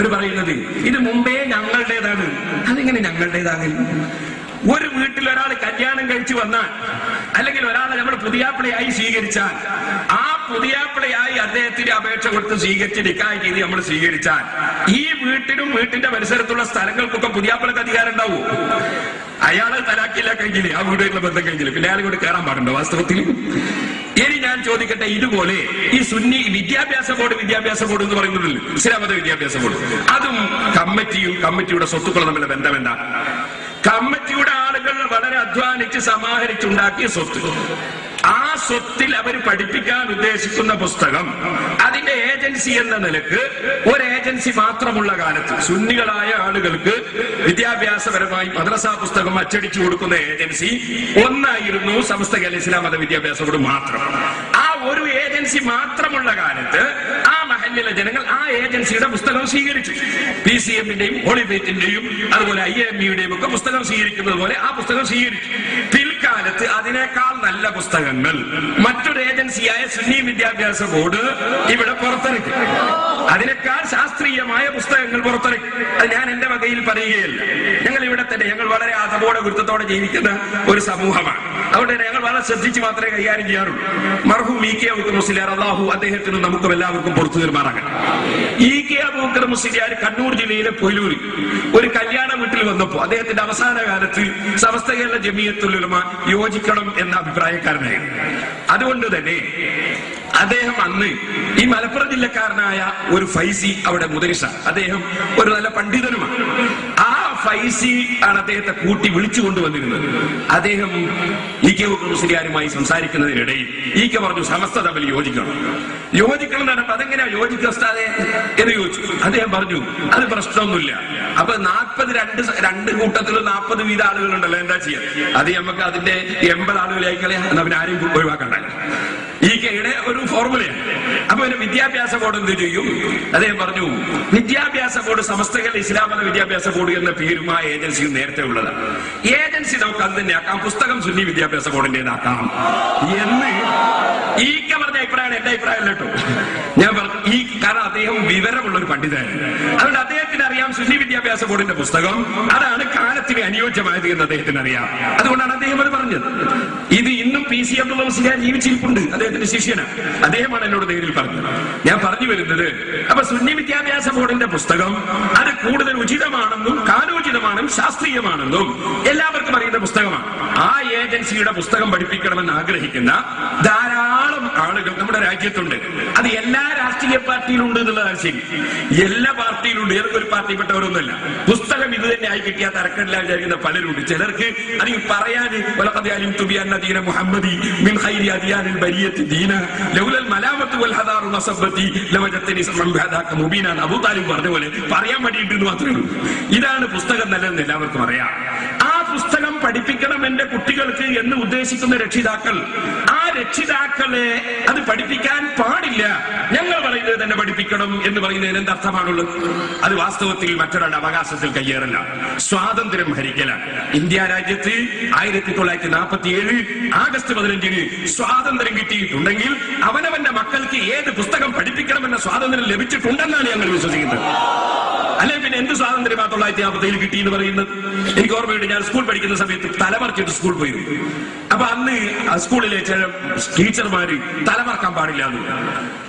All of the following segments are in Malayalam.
അവർ പറയുന്നത് ഇത് മുമ്പേ ഞങ്ങളുടേതാണ്. അതെങ്ങനെ ഞങ്ങളുടേതാണ് ഒരു വീട്ടിൽ ഒരാൾ കല്യാണം കഴിച്ചു വന്നാൽ അല്ലെങ്കിൽ ഒരാളെ നമ്മൾ പുതിയാപ്പിളയായി സ്വീകരിച്ചാൽ ആ പുതിയാപ്പിളയായി അദ്ദേഹത്തിന്റെ അപേക്ഷ കൊടുത്ത് സ്വീകരിച്ച് നിക്കായ ചെയ്ത് നമ്മൾ സ്വീകരിച്ചാൽ ഈ വീട്ടിനും വീട്ടിന്റെ പരിസരത്തുള്ള സ്ഥലങ്ങൾക്കൊക്കെ പുതിയാപ്പിളക്ക് അധികാരം ഉണ്ടാവൂ? അയാളെ തലാക്കില്ല ആ വീടുകളുടെ ബന്ധം കഴിഞ്ഞില്ല പിന്നെ അയാൾ കൂടെ കയറാൻ പാടുണ്ടോ വാസ്തവത്തിൽ? ഇനി ഞാൻ ചോദിക്കട്ടെ ഇതുപോലെ ഈ സുന്നി വിദ്യാഭ്യാസ ബോർഡ് വിദ്യാഭ്യാസ ബോർഡ് എന്ന് പറയുന്നുണ്ടല്ലോ. ഇസ്ലാമത വിദ്യാഭ്യാസ ബോർഡ്. അതും കമ്മിറ്റിയും കമ്മിറ്റിയുടെ സ്വത്തുക്കളും ബന്ധം എന്താ? കമ്മിറ്റിയുടെ ആളുകൾ വളരെ അധ്വാനിച്ച് സമാഹരിച്ചുണ്ടാക്കിയ സ്വത്ത്. ആ സ്വത്തിൽ അവർ പഠിപ്പിക്കാൻ ഉദ്ദേശിക്കുന്ന പുസ്തകം അതിന്റെ ഏജൻസി എന്ന നിലയ്ക്ക് ഒരു ഏജൻസി മാത്രമുള്ള കാലത്ത് സുന്നികളായ ആളുകൾക്ക് വിദ്യാഭ്യാസപരമായി മദ്രസ പുസ്തകം അച്ചടിച്ചു കൊടുക്കുന്ന ഏജൻസി ഒന്നായിരുന്നു സമസ്ത കേരള ഇസ്ലാം മത വിദ്യാഭ്യാസ ബോർഡ് മാത്രം. ആ ഒരു ഏജൻസി മാത്രമുള്ള കാലത്ത് ആ മഹല്ലിലെ ജനങ്ങൾ ആ ഏജൻസിയുടെ പുസ്തകം സ്വീകരിച്ചു. പി സി എമ്മിന്റെയും ഹോളിഫേറ്റിന്റെയും അതുപോലെ ഐ എം ഇയുടെയും ഒക്കെ പുസ്തകം സ്വീകരിക്കുന്നത് പോലെ ആ പുസ്തകം സ്വീകരിച്ചു. പിൽക്കാലത്ത് അതിനേക്കാൾ നല്ല പുസ്തകങ്ങൾ. മറ്റൊരു ഏജൻസിയായ സുന്നി വിദ്യാഭ്യാസ ബോർഡ് ഇവിടെ പുറത്തിറക്കി. അതിനേക്കാൾ ശാസ്ത്രീയമായ പുസ്തകങ്ങൾ പുറത്തിറക്കി. അത് ഞാൻ എന്റെ വകയിൽ പറയുകയല്ല. തന്നെ ഞങ്ങൾ വളരെ ആദബോടെ ഗുരുത്വത്തോടെ ജീവിക്കുന്ന ഒരു സമൂഹമാണ്. അതുകൊണ്ട് തന്നെ ഞങ്ങൾ വളരെ ശ്രദ്ധിച്ച് മാത്രമേ കൈകാര്യം ചെയ്യാറുള്ളൂ. മർഹൂം ഇ കെ മുസ്ലിയാർ അള്ളാഹു അദ്ദേഹത്തിന് നമുക്കും എല്ലാവർക്കും പുറത്തു തീർമാറാകട്ടെ ഇ കെ മുസ്ലിയാർ കണ്ണൂർ ജില്ലയിലെ പൊയിലൂരിൽ ഒരു കല്യാണ വീട്ടിൽ വന്നപ്പോൾ അദ്ദേഹത്തിന്റെ അവസാന കാലത്ത് സമസ്ത കേരള ജമീയത്തുലുലമ യോജിക്കണം എന്ന അഭിപ്രായക്കാരനായിരുന്നു. അതുകൊണ്ട് തന്നെ അദ്ദേഹം അന്ന് ഈ മലപ്പുറം ജില്ലക്കാരനായ ഒരു ഫൈസി അവിടെ മുതലിഷ അദ്ദേഹം ഒരു നല്ല പണ്ഡിതനുമാണ്. ആ ഫൈസി ആണ് അദ്ദേഹത്തെ കൂട്ടി വിളിച്ചു കൊണ്ടുവന്നിരുന്നത്. അദ്ദേഹം ഇ കെ മുസ്ലിയാരുമായി സംസാരിക്കുന്നതിനിടയിൽ ഇ കെ പറഞ്ഞു സമസ്ത തമ്മിൽ യോജിക്കണം. യോജിക്കണം എന്ന് പറഞ്ഞപ്പോ അതെങ്ങനെയാ യോജിക്കാതെ എന്ന് ചോദിച്ചു. അദ്ദേഹം പറഞ്ഞു അത് പ്രശ്നമൊന്നുമില്ല. അപ്പൊ നാൽപ്പത് രണ്ട് രണ്ട് കൂട്ടത്തിൽ നാൽപ്പത് വീത ആളുകളുണ്ടല്ലോ എന്താ ചെയ്യാ? അത് നമുക്ക് അതിന്റെ എൺപത് ആളുകളെ കളയാം എന്നാ ആരും ആരെയും ഈ കെയുടെ ഒരു ഫോർമുലയാണ് അപ്പൊ പിന്നെ വിദ്യാഭ്യാസ ബോർഡ് എന്ത് ചെയ്യും? അദ്ദേഹം പറഞ്ഞു വിദ്യാഭ്യാസ ബോർഡ് സമസ്തകൾ ഇസ്ലാമത വിദ്യാഭ്യാസ ബോർഡ് എന്ന പേരുമായ ആ ഏജൻസിയും നേരത്തെ ഉള്ളതാണ് ഏജൻസി നമുക്ക് അത് തന്നെ ആക്കാം. പുസ്തകം സുന്നി വിദ്യാഭ്യാസ ബോർഡിന്റേതാക്കാം. എന്ന് ഈ പറഞ്ഞ അഭിപ്രായമാണ് എന്റെ അഭിപ്രായം കേട്ടോ. ഞാൻ പറഞ്ഞു ഈ കാരണം അദ്ദേഹം വിവരമുള്ള ഒരു പണ്ഡിതായിരുന്നു അതുകൊണ്ട് അദ്ദേഹത്തിന് വിദ്യാഭ്യാസ ബോർഡിന്റെ പുസ്തകം. അതാണ് കാലത്തിന് അനുയോജ്യമായത് എന്ന് അദ്ദേഹത്തിന് അറിയാം അതുകൊണ്ടാണ് അദ്ദേഹം അത് പറഞ്ഞത്. ഇത് ഇന്നും പി സി അബ്ദുള്ള മുസ്ലിയാർ ജീവിച്ചിരിപ്പുണ്ട് അദ്ദേഹത്തിന്റെ ശിഷ്യനാണ് അദ്ദേഹമാണ് എന്നോട് നേരിൽ പറഞ്ഞത്. ഞാൻ പറഞ്ഞു വരുന്നത് അപ്പൊ സുന്നി വിദ്യാഭ്യാസ ബോർഡിന്റെ പുസ്തകം അത് കൂടുതൽ ഉചിതമാണെന്നും കാലോചിതമാണെന്നും ശാസ്ത്രീയമാണെന്നും എല്ലാവർക്കും അറിയുന്ന പുസ്തകമാണ്. ആ ഏജൻസിയുടെ പുസ്തകം പഠിപ്പിക്കണമെന്ന് ആഗ്രഹിക്കുന്ന ധാരാളം ആളുകൾ നമ്മുടെ രാജ്യത്തുണ്ട്. അത് എല്ലാ രാഷ്ട്രീയ പാർട്ടിയിലും ഉണ്ട് എന്നുള്ളതാണ് ശരി. എല്ലാ പാർട്ടിയിലും ഉണ്ട് ഏതൊക്കെ ഒരു പാർട്ടിപ്പെട്ടവരൊന്നുമല്ല പുസ്തകം ഇത് തന്നെ ആയി കിട്ടിയാൽ തരക്കടില്ല വിചാരിക്കുന്ന പലരുണ്ട്. ചിലർക്ക് അല്ലെങ്കിൽ പറയാൻ മുഹമ്മദി പറഞ്ഞ പോലെ പറയാൻ വേണ്ടിയിട്ട് മാത്രമേ ഉള്ളൂ. ഇതാണ് പുസ്തകം നല്ലതെന്ന് എല്ലാവർക്കും അറിയാം. പുസ്തകം പഠിപ്പിക്കണം എന്റെ കുട്ടികൾക്ക് എന്ന് ഉദ്ദേശിക്കുന്ന രക്ഷിതാക്കൾ. ആ രക്ഷിതാക്കളെ അത് പഠിപ്പിക്കാൻ പാടില്ല. ഞങ്ങൾ പറയുന്നത് തന്നെ പഠിപ്പിക്കണം എന്ന് പറയുന്നതിന് എന്ത് അർത്ഥമാണുള്ളത്? അത് വാസ്തവത്തിൽ മറ്റൊരാളുടെ അവകാശത്തിൽ കയ്യേറല്ല. സ്വാതന്ത്ര്യം ഹരിക്കലാണ് ഇന്ത്യ രാജ്യത്ത് ആയിരത്തി തൊള്ളായിരത്തി നാൽപ്പത്തി ഏഴ് ആഗസ്റ്റ് പതിനഞ്ചിന് സ്വാതന്ത്ര്യം കിട്ടിയിട്ടുണ്ടെങ്കിൽ അവനവന്റെ മക്കൾക്ക് ഏത് പുസ്തകം പഠിപ്പിക്കണമെന്ന സ്വാതന്ത്ര്യം ലഭിച്ചിട്ടുണ്ടെന്നാണ് ഞങ്ങൾ വിശ്വസിക്കുന്നത്. അല്ലെ പിന്നെ എന്ത് സ്വാതന്ത്ര്യമാ തൊള്ളായിരത്തി നാൽപ്പത്തി ഏഴ് കിട്ടി എന്ന് പറയുന്നത്? എനിക്ക് ഓർമ്മയുണ്ട് ഞാൻ സ്കൂൾ പഠിക്കുന്ന സമയത്ത് തലമറിച്ചിട്ട് സ്കൂൾ പോയി. അപ്പൊ അന്ന് സ്കൂളിലെ ചില ടീച്ചർമാര് തലമറക്കാൻ പാടില്ല എന്ന്.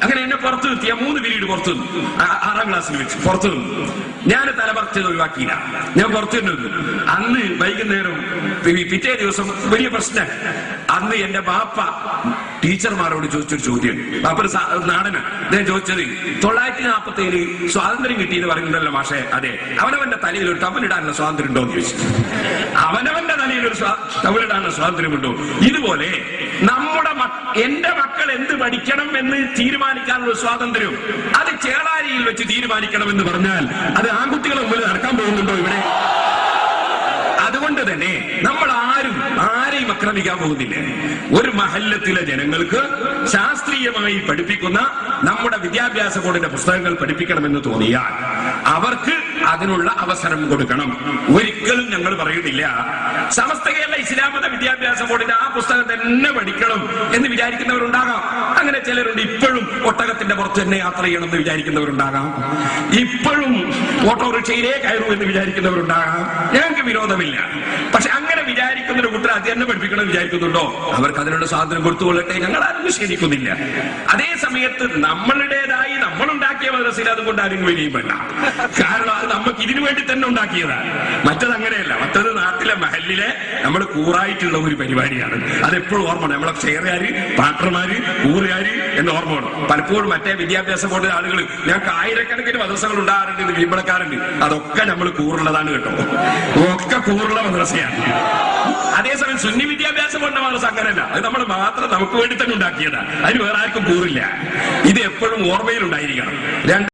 അങ്ങനെ എന്നെ പുറത്തു നിർത്തിയ മൂന്ന് പിരീഡ് പുറത്തു നിന്നു. ആറാം ക്ലാസ്സിൽ വെച്ച് പുറത്തു നിന്നു. ഞാൻ തലമറച്ചത് ഒഴിവാക്കിയില്ല. ഞാൻ പുറത്തു നിന്നു. അന്ന് വൈകുന്നേരം പിറ്റേ ദിവസം വലിയ പ്രശ്നം അന്ന് എന്റെ ബാപ്പ ടീച്ചർമാരോട് ചോദിച്ചൊരു ചോദ്യം. ബാപ്പ നാടനാ. അദ്ദേഹം ചോദിച്ചത് തൊള്ളായിരത്തി നാൽപ്പത്തി ഏഴ് സ്വാതന്ത്ര്യം കിട്ടിയെന്ന് പറയുന്നുണ്ടല്ലോ മാഷെ. അതെ. അവനവന്റെ തലയിൽ ഒരു ടവലിടാനുള്ള സ്വാതന്ത്ര്യം ഉണ്ടോ എന്ന് ചോദിച്ചു. അവനവന്റെ തലയിൽ ഒരു ടവലിടാനുള്ള സ്വാതന്ത്ര്യമുണ്ടോ? ഇതുപോലെ നമ്മുടെ എന്റെ മക്കൾ എന്ത് പഠിക്കണം എന്ന് തീരുമാനിക്കാനുള്ള സ്വാതന്ത്ര്യം അത് ചേളാരിയിൽ വെച്ച് തീരുമാനിക്കണം എന്ന് പറഞ്ഞാൽ അത് ആൺകുട്ടികളെ മുമ്പിൽ നടക്കാൻ പോകുന്നുണ്ടോ ഇവിടെ? അതുകൊണ്ട് തന്നെ നമ്മൾ ആക്രമിക്കാൻ പോകുന്നില്ല ഒരു മഹല്ലത്തിലെ ജനങ്ങൾക്ക് ശാസ്ത്രീയമായി പഠിപ്പിക്കുന്ന നമ്മുടെ വിദ്യാഭ്യാസ ബോർഡിന്റെ പുസ്തകങ്ങൾ പഠിപ്പിക്കണമെന്ന് തോന്നിയാൽ അവർക്ക് അതിനുള്ള അവസരം കൊടുക്കണം. ഒരിക്കലും ഞങ്ങൾ പറയുന്നില്ല. സമസ്ത കേരള ഇസ്ലാമത വിദ്യാഭ്യാസ ബോർഡിന്റെ ആ പുസ്തകം തന്നെ പഠിക്കണം എന്ന് വിചാരിക്കുന്നവരുണ്ടാകാം. അങ്ങനെ ചിലരുണ്ട് ഇപ്പോഴും ഒട്ടകത്തിന്റെ പുറത്ത് തന്നെ യാത്ര ചെയ്യണം എന്ന് വിചാരിക്കുന്നവരുണ്ടാകാം. ഇപ്പോഴും ഓട്ടോറിക്ഷയിലേ കയറൂ എന്ന് വിചാരിക്കുന്നവരുണ്ടാകാം. ഞങ്ങൾക്ക് വിരോധമില്ല. പക്ഷെ അങ്ങനെ വിചാരിക്കുന്ന ഒരു കുട്ടി അത് തന്നെ പഠിപ്പിക്കണം വിചാരിക്കുന്നുണ്ടോ? അവർക്ക് അതിനുള്ള സ്വാതന്ത്ര്യം കൊടുത്തുകൊള്ളട്ടെ. ഞങ്ങൾ അത് നിഷേധിക്കുന്നില്ല. അതേ സമയത്ത് നമ്മളുടേതായി മദ്രസയിൽ അതുകൊണ്ട് ആരും വലിയും വേണ്ട. കാരണം അത് നമുക്ക് ഇതിനു വേണ്ടി തന്നെ ഉണ്ടാക്കിയതാണ് മറ്റത് അങ്ങനെയല്ല മറ്റത് നാട്ടിലെ മഹലിലെ നമ്മൾ കൂറായിട്ടുള്ള ഒരു പരിപാടിയാണ്. അത് എപ്പോഴും ഓർമ്മ. നമ്മളെ ഷെയറുകാര് പാട്ടർമാര് കൂറുകാര് എന്ന് ഓർമ്മ പലപ്പോഴും മറ്റേ വിദ്യാഭ്യാസ ബോർഡ് ആളുകൾ ഞങ്ങൾക്ക് ആയിരക്കണക്കിന് മദ്രസകൾ ഉണ്ടാകാറുണ്ട് ഇത് വീമ്പളക്കാരുണ്ട് അതൊക്കെ നമ്മൾ കൂറുള്ളതാണ് കേട്ടോ. ഒക്കെ കൂറുള്ള മദ്രസയാണ്. അതേസമയം സുന്നി വിദ്യാഭ്യാസം കൊണ്ട് മദ്രസ അങ്ങനെയല്ല അത് നമ്മൾ മാത്രം നമുക്ക് വേണ്ടി തന്നെ ഉണ്ടാക്കിയതാണ് അതിന് വേറെ ആർക്കും കൂറില്ല. ഇത് എപ്പോഴും ഓർമ്മയിൽ ഉണ്ടായിരിക്കണം